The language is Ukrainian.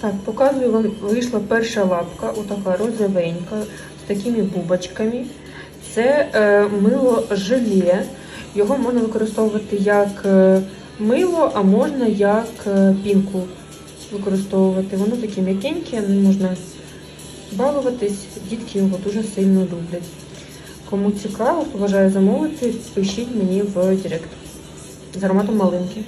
Так, показую вам, вийшла перша лапка, отака розовенька, з такими бубочками. Це е, мило желе. Його можна використовувати як е, мило, а можна як е, пінку використовувати. Воно таке м'якеньке, можна балуватись. Дітки його дуже сильно люблять. Кому цікаво, хто бажає замовити, пишіть мені в директ з ароматом малинки.